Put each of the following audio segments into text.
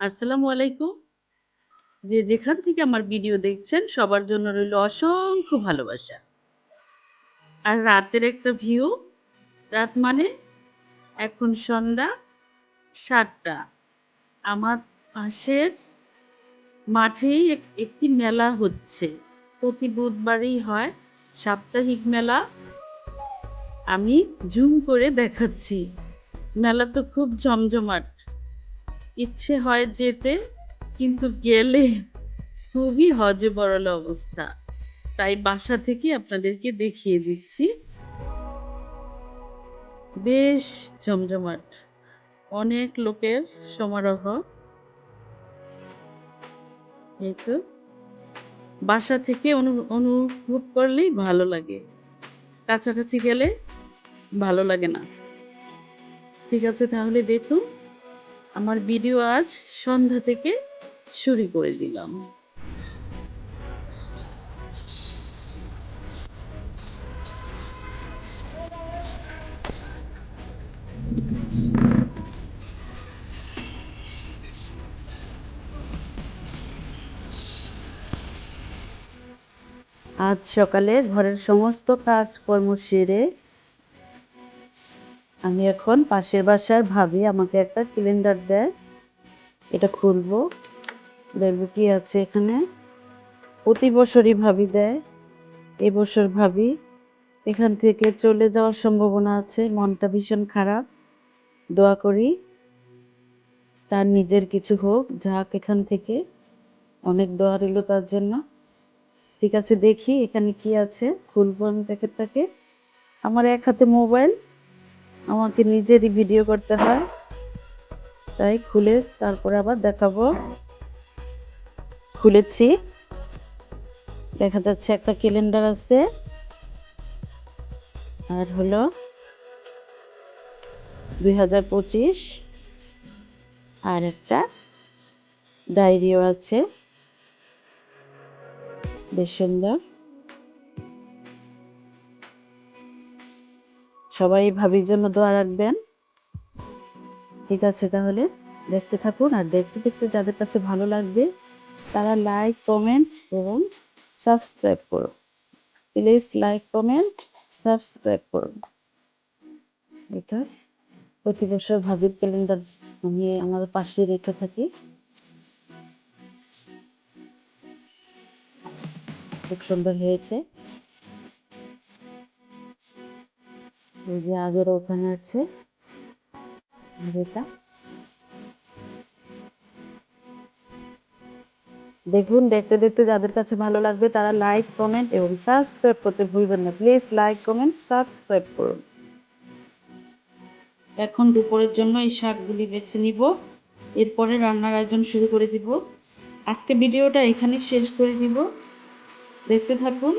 আসসালামু আলাইকুম। যে যেখান থেকে আমার ভিডিও দেখছেন সবার জন্য রইল অসংখ্য ভালোবাসা। আর রাতের একটা ভিউ, রাত মানে এখন সন্ধ্যা সাতটা আমার পাশের মাঠেই এক একটি মেলা হচ্ছে। প্রতি বুধবারেই হয় সাপ্তাহিক মেলা। আমি ঝুম করে দেখাচ্ছি। মেলা তো খুব জমজমাট। ইচ্ছে হয় যেতে, কিন্তু গেলে খুবই হযবরল অবস্থা। তাই বাসা থেকে আপনাদেরকে দেখিয়ে দিচ্ছি। বেশ জমজমাট। অনেক লোকের সমারোহ। এই তো। বাসা থেকে অনু, অনুভব করলেই ভালো লাগে। কাছাকাছি গেলে ভালো লাগে না। ঠিক আছে, তাহলে দেখুন। আমার ভিডিও আজ সন্ধ্যা থেকে শুরু করে দিলাম। আজ সকালে ঘরের সমস্ত কাজকর্ম সেরে আমি এখন পাশের বাসার ভাবি আমাকে একটা সিলিন্ডার দেয়। এটা খুলবো। দেখব কি আছে এখানে। প্রতি বছরই ভাবি দেয়। এবছর ভাবি এখান থেকে চলে যাওয়ার সম্ভাবনা আছে। মনটা ভীষণ খারাপ। দোয়া করি তার নিজের কিছু হোক, যাক এখান থেকে। অনেক দোয়া রইল তার জন্য। ঠিক আছে দেখি এখানে কি আছে। খুলবো আমি প্যাকেটটাকে। আমার এক হাতে মোবাইল। আমাকে নিজেরই ভিডিও করতে হয়। তাই খুলে তারপরে আবার দেখাবো। খুলেছি। দেখা যাচ্ছে একটা ক্যালেন্ডার আছে। আর হলো ২০২৫ আর একটা ডায়েরিও আছে। বেশ সুন্দর। সবাই ভাবির জন্য দোয়া রাখবেন। ঠিক আছে তাহলে দেখতে থাকুন আর দেখতে দেখতে যাদের কাছে ভালো লাগবে তারা লাইক, কমেন্ট এবং সাবস্ক্রাইব করুন। প্লিজ লাইক, কমেন্ট, সাবস্ক্রাইব করুন। এটা প্রতি বছর ভাবির ক্যালেন্ডার আমি আমার পাশে রেখে থাকি। খুব সুন্দর হয়েছে। এই যে আগের ওখানে আছে। দেখুন দেখতে দেখতে যাদের কাছে ভালো লাগবে তারা লাইক, কমেন্ট এবং সাবস্ক্রাইব করতে ভুলবেন না। প্লিজ লাইক, কমেন্ট, সাবস্ক্রাইব করুন। এখন দুপুরের জন্য এই শাকগুলি বেছে নিব। এরপরে রান্নার আয়োজন শুরু করে দিব। আজকে ভিডিওটা এখানেই শেষ করে দিব। দেখতে থাকুন।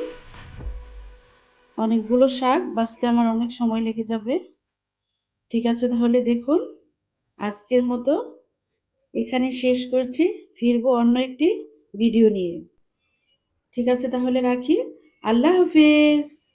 অনেকগুলো শাক, বাঁচতে আমার অনেক সময় লেগে যাবে। ঠিক আছে তাহলে দেখুন। আজকের মতো এখানে শেষ করছি। ফিরবো অন্য একটি ভিডিও নিয়ে। ঠিক আছে তাহলে রাখি। আল্লাহ হাফেজ।